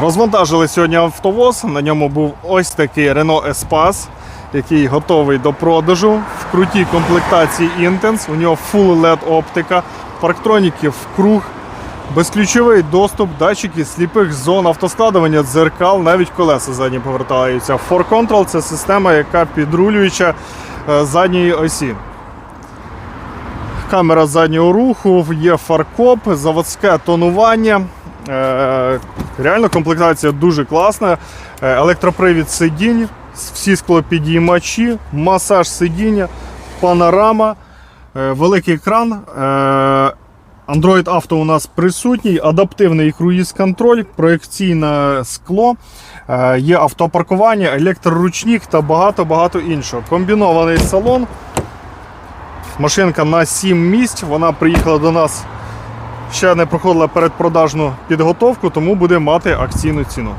Розвантажили сьогодні автовоз. На ньому був ось такий Renault Espace, який готовий до продажу. В крутій комплектації Intense. У нього Full LED оптика, парктроніки в круг, безключовий доступ, датчики сліпих зон, автоскладування, дзеркал, навіть колеса задні повертаються. For Control це система, яка підрулююча е, задньої осі. Камера заднього руху, є фаркоп, заводське тонування. Е, Реально комплектація дуже класна. Е, Електропривід сидінь, всі склопідіймачі, масаж сидіння, панорама, е, великий екран. Android Auto у нас присутній, адаптивний круїз-контроль, проекційне скло, є автопаркування, електроручник та багато-багато іншого. Комбінований салон. Машинка на 7 місць. Вона приїхала до нас, ще не проходила передпродажну підготовку, тому буде мати акційну ціну.